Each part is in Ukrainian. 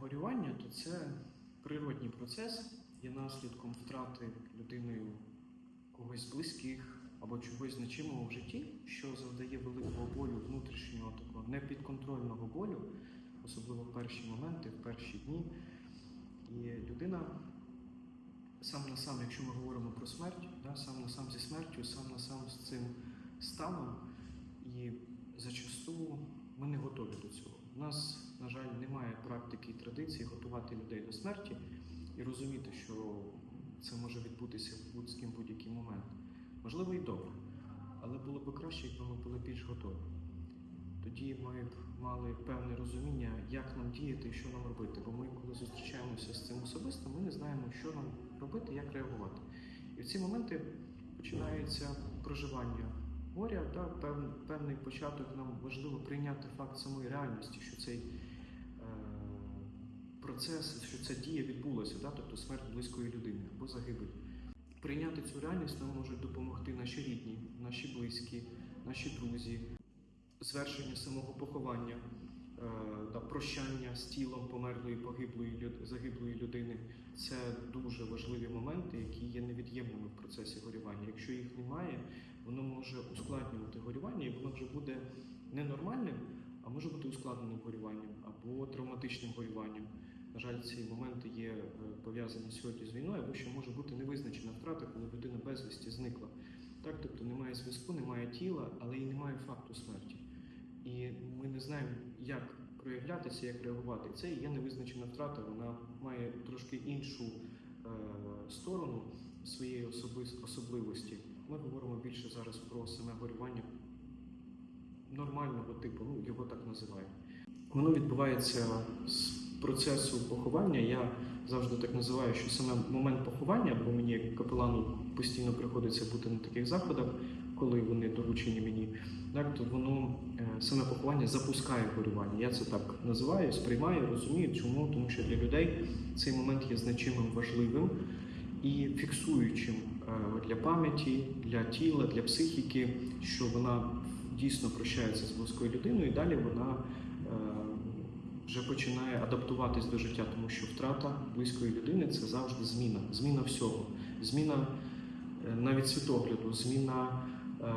горювання, то це природній процес, є наслідком втрати людиною когось близьких або чогось значимого в житті, що завдає великого болю, внутрішнього такого непідконтрольного болю, особливо в перші моменти, в перші дні. І людина сам на сам, якщо ми говоримо про смерть, да, сам на сам зі смертю, сам на сам з цим станом, і зачасту ми не готові до цього. У нас, на жаль, немає практики і традиції готувати людей до смерті і розуміти, що це може відбутися в будь-ким будь-який момент. Можливо, і добре, але було б краще, якби ми були більш готові. Тоді ми б мали певне розуміння, як нам діяти і що нам робити. Бо ми, коли зустрічаємося з цим особисто, ми не знаємо, що нам робити, як реагувати. І в ці моменти починається проживання горя, та пев- певний початок нам важливо прийняти факт самої реальності, що цей процес, що ця дія відбулася, да, тобто смерть близької людини або загибель. Прийняти цю реальність нам можуть допомогти наші рідні, наші близькі, наші друзі, звершення самого поховання, е, та прощання з тілом померлої погиблої загиблої людини. Це дуже важливі моменти, які є невід'ємними в процесі горювання. Якщо їх немає, воно може ускладнювати горювання, і воно вже буде ненормальним, а може бути ускладненим горюванням або травматичним горюванням. На жаль, ці моменти є е, пов'язані сьогодні з війною, або ще може бути невизначена втрата, коли людина безвісті зникла. Так, тобто немає зв'язку, немає тіла, але і немає факту смерті. І ми не знаємо, як проявлятися, як реагувати. Це є невизначена втрата, вона має трошки іншу е, сторону своєї особливості. Ми говоримо більше зараз про саме горювання нормального типу, ну його так називають. Воно відбувається з процесу поховання. Я завжди так називаю, що саме момент поховання, бо мені як капелану постійно приходиться бути на таких заходах, коли вони доручені мені, так то воно е, саме поховання запускає горювання. Я це так називаю, сприймаю, розумію. Чому? Тому що для людей цей момент є значимим, важливим і фіксуючим е, для пам'яті, для тіла, для психіки, що вона дійсно прощається з близькою людиною, і далі вона вже починає адаптуватись до життя, тому що втрата близької людини це завжди зміна, зміна всього, зміна е, навіть світогляду, зміна е,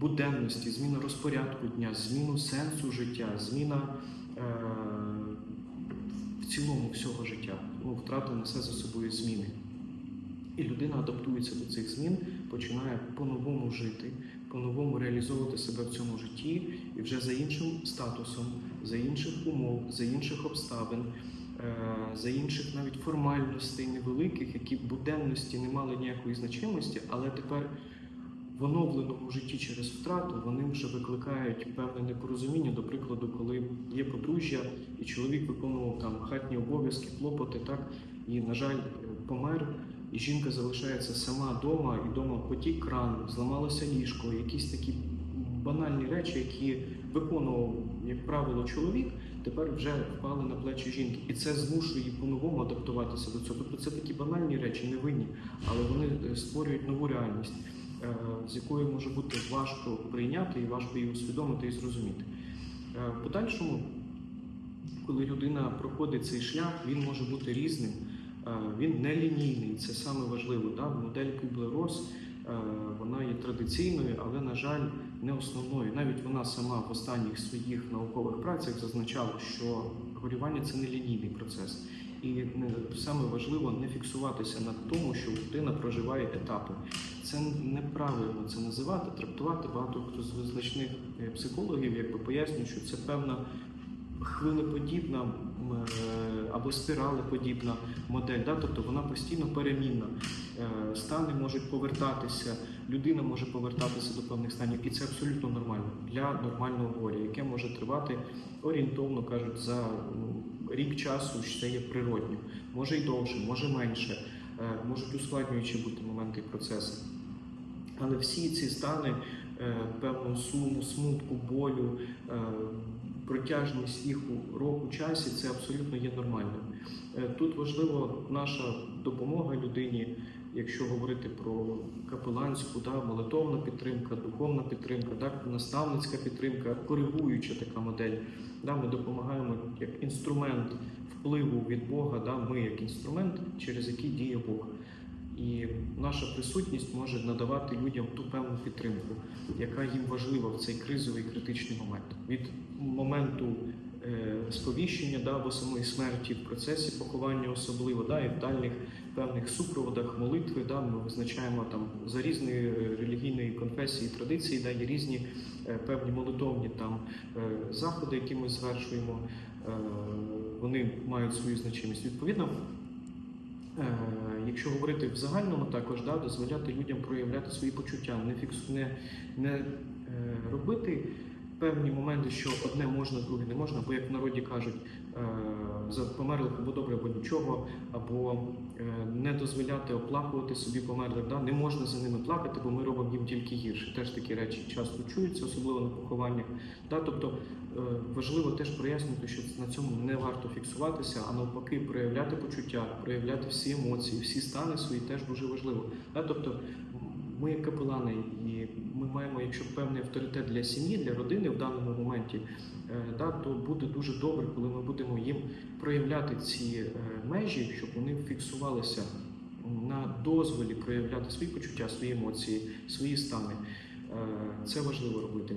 буденності, зміна розпорядку дня, зміну сенсу життя, зміна е, в цілому всього життя. Ну, втрата несе за собою зміни. І людина адаптується до цих змін, починає по-новому жити, по-новому реалізовувати себе в цьому житті і вже за іншим статусом, за інших умов, за інших обставин, е, за інших навіть формальностей невеликих, які в буденності не мали ніякої значимості, але тепер в оновленому житті через втрату вони вже викликають певне непорозуміння. До прикладу, коли є подружжя, і чоловік виконував там хатні обов'язки, клопоти, так і на жаль, помер. І жінка залишається сама вдома, і вдома потік кран, зламалося ліжко, якісь такі банальні речі, які виконував, як правило, чоловік, тепер вже впали на плечі жінки. І це змушує її по-новому адаптуватися до цього. Тобто це такі банальні речі, невинні, але вони е, створюють нову реальність, е, з якою може бути важко прийняти і важко її усвідомити і зрозуміти. Е, В подальшому, коли людина проходить цей шлях, він може бути різним. Він не лінійний, це саме важливо. Да? Модель Кюблер-Росс, е, вона є традиційною, але, на жаль, не основною. Навіть вона сама в останніх своїх наукових працях зазначала, що горювання це не лінійний процес. І саме важливо не фіксуватися на тому, що людина проживає етапи. Це неправильно це називати, трактувати. Багато хто з визначних е, психологів якби пояснюють, що це певна хвилеподібна е, або спіралеподібна модель, да? тобто вона постійно перемінна. Е, Стани можуть повертатися, людина може повертатися до певних станів, і це абсолютно нормально для нормального горя, яке може тривати орієнтовно кажуть за ну, рік часу, що це є природньо, може й довше, може менше, Е, можуть ускладнюючі бути моменти і процеси. Але всі ці стани певного суму, смутку, болю, протяжність їх у року часі це абсолютно є нормальним. Е, Тут важливо наша допомога людині, якщо говорити про капеланську, да, молитовна підтримка, духовна підтримка, да, наставницька підтримка, коригуюча така модель. Да, ми допомагаємо як інструмент впливу від Бога, да, ми як інструмент, через який діє Бог. І наша присутність може надавати людям ту певну підтримку, яка їм важлива в цей кризовий критичний момент. Від моменту е, сповіщення да, або самої смерті в процесі поховання особливо, да, і в дальніх певних супроводах молитви, да, ми визначаємо там за різної е, релігійної конфесії, традиції, да, є різні е, певні молитовні там е, заходи, які ми звершуємо, е, вони мають свою значимість. Відповідно, Е, Якщо говорити в загальному, також да, дозволяти людям проявляти свої почуття, не фікс, не, не е, робити певні моменти, що одне можна, друге не можна, бо як в народі кажуть, е, за померлих або добре, або нічого, або е, не дозволяти оплакувати собі померлих. Да? Не можна за ними плакати, бо ми робимо їм тільки гірше. Теж такі речі часто чуються, особливо на похованнях. Да? Тобто е, важливо теж прояснити, що на цьому не варто фіксуватися, а навпаки, проявляти почуття, проявляти всі емоції, всі стани свої теж дуже важливо. Да? Тобто ми як капелани, і якщо певний авторитет для сім'ї, для родини в даному моменті, е, да, то буде дуже добре, коли ми будемо їм проявляти ці е, межі, щоб вони фіксувалися на дозволі проявляти свої почуття, свої емоції, свої стани. Е, Це важливо робити.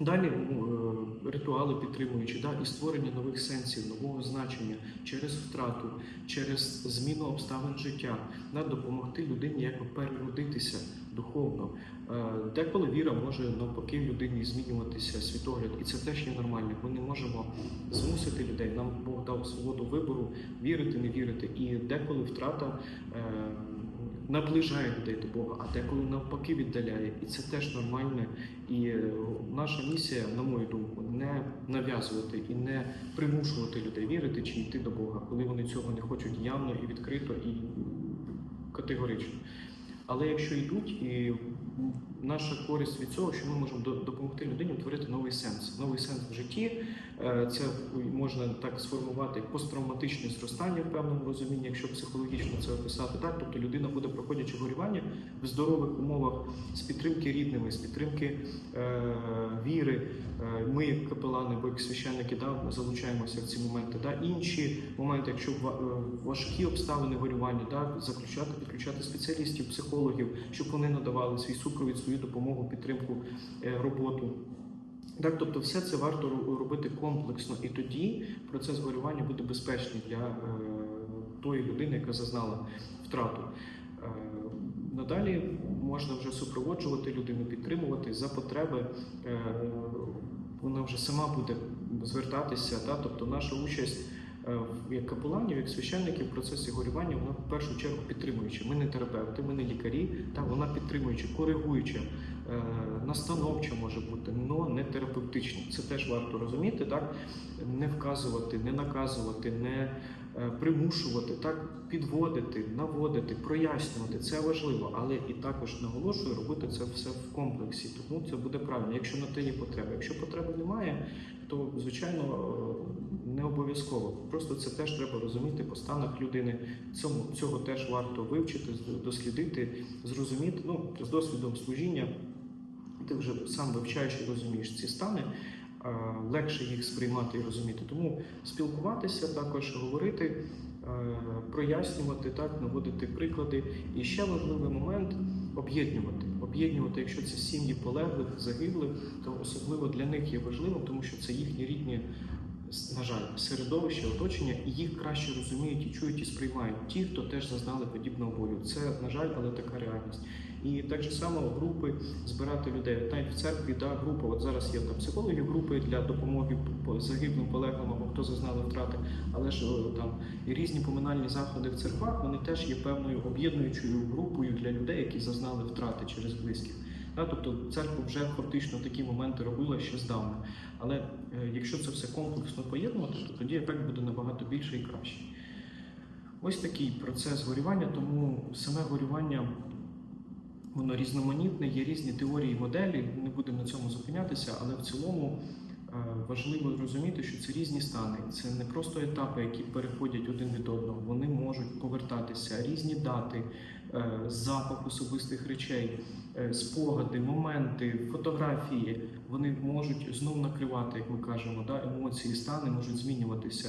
Далі ну, е, ритуали підтримуючи, да, і створення нових сенсів, нового значення через втрату, через зміну обставин життя, да, допомогти людині якби переродитися духовно. Е, Деколи віра може навпаки людині змінюватися світогляд, і це теж є нормально. Ми не можемо змусити людей. Нам Бог дав свободу вибору вірити, не вірити. І деколи втрата е, наближає людей до Бога, а деколи навпаки віддаляє. І це теж нормально. І е, наша місія, на мою думку, не нав'язувати і не примушувати людей вірити чи йти до Бога, коли вони цього не хочуть явно і відкрито і категорично. Але якщо йдуть, і наша користь від цього, що ми можемо допомогти людині утворити новий сенс. Новий сенс в житті це можна так сформувати посттравматичне зростання в певному розумінні, якщо психологічно це описати. Так, тобто людина буде проходячи горювання в здорових умовах з підтримки рідними, з підтримки е, віри. Е, Ми, як капелани, бо як священники, да, залучаємося в ці моменти. Да. Інші моменти, якщо е, важкі обставини горювання, да, заключати, підключати спеціалістів, психологів, щоб вони надавали свій супровід, свою допомогу, підтримку, е, роботу. Так, тобто, все це варто робити комплексно, і тоді процес горювання буде безпечний для е, тої людини, яка зазнала втрату. Е, надалі можна вже супроводжувати людину, підтримувати за потреби. Е, вона вже сама буде звертатися. Та, тобто, наша участь як капеланів, як священників в процесі горювання, вона в першу чергу підтримуюча. Ми не терапевти, ми не лікарі, та вона підтримуюча, коригуюча. Е, настановча може бути, але не терапевтична. Це теж варто розуміти, так? Не вказувати, не наказувати, не е, примушувати, так підводити, наводити, прояснювати. Це важливо, але і також наголошую робити це все в комплексі. Тому це буде правильно, якщо на те є потреба. Якщо потреби немає, то звичайно е, не обов'язково. Просто це теж треба розуміти по станах людини. Цьому цього теж варто вивчити, дослідити, зрозуміти. Ну з досвідом служіння ти вже сам вивчаєш і розумієш ці стани, е, легше їх сприймати і розуміти. Тому спілкуватися, також говорити, е, прояснювати, так, наводити приклади. І ще важливий момент об'єднувати. Об'єднувати, якщо це сім'ї полеглих, загиблих, то особливо для них є важливим, тому що це їхні рідні. На жаль, середовище, оточення, і їх краще розуміють і чують і сприймають ті, хто теж зазнали подібного болю. Це на жаль, але така реальність. І так же само групи збирати людей. Навіть в церкві да, група. От зараз є там психологи групи для допомоги загиблим полеглим або хто зазнали втрати. Але ж там і різні поминальні заходи в церквах вони теж є певною об'єднуючою групою для людей, які зазнали втрати через близьких. Да, тобто церква вже фактично такі моменти робила ще здавна. Але е, якщо це все комплексно поєднувати, то тоді ефект буде набагато більший і кращий. Ось такий процес горювання, тому саме горювання воно різноманітне, є різні теорії, моделі. Не будемо на цьому зупинятися, але в цілому е, важливо розуміти, що це різні стани, це не просто етапи, які переходять один від одного. Вони можуть повертатися, різні дати, е, запах особистих речей, е, спогади, моменти, фотографії. Вони можуть знов накривати, як ми кажемо, да, емоції, стани можуть змінюватися.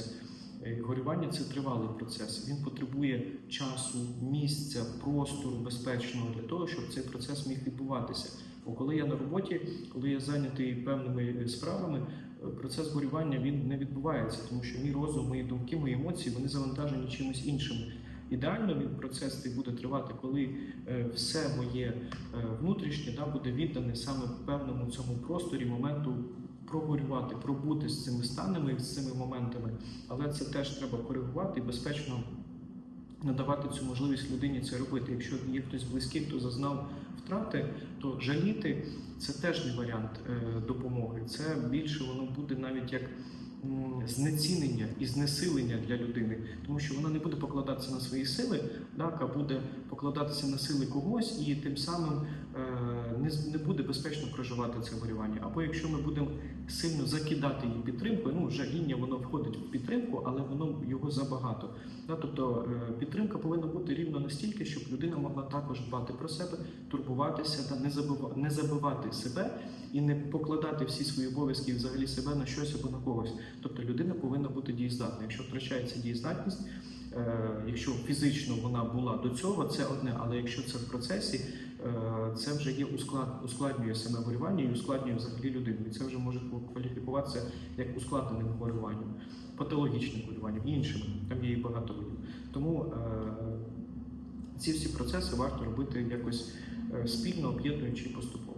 Горювання це тривалий процес. Він потребує часу, місця, простору безпечного для того, щоб цей процес міг відбуватися. Бо коли я на роботі, коли я зайнятий певними е, справами, е, процес горювання він не відбувається, тому що мій розум, мої думки, мої емоції вони завантажені чимось іншим. Ідеально він процес цей буде тривати, коли е, все моє внутрішнє да, буде віддане саме певному цьому просторі моменту прогорювати, пробути з цими станами, з цими моментами. Але це теж треба коригувати і безпечно надавати цю можливість людині це робити. Якщо є хтось близький, хто зазнав втрати, то жаліти це теж не варіант е, допомоги. Це більше воно буде навіть як знецінення і знесилення для людини, тому що вона не буде покладатися на свої сили, так, а буде покладатися на сили когось, і тим самим не, з- не буде безпечно проживати це горювання. Або якщо ми будемо сильно закидати її підтримкою, ну жаління воно входить в підтримку, але воно його забагато. Тобто е, підтримка повинна бути рівно настільки, щоб людина могла також дбати про себе, турбуватися та не не забивати себе і не покладати всі свої обов'язки взагалі себе на щось або на когось. Тобто людина повинна бути дієздатна. Якщо втрачається дієздатність, е, якщо фізично вона була до цього, це одне, але якщо це в процесі, е, це вже є усклад, ускладнює саме хворювання і ускладнює взагалі людину. І це вже може кваліфікуватися як ускладненим хворюванням, патологічним хворюванням, іншим. Там є і багато видів. Тому е, ці всі процеси варто робити якось е, спільно, об'єднуючи поступово.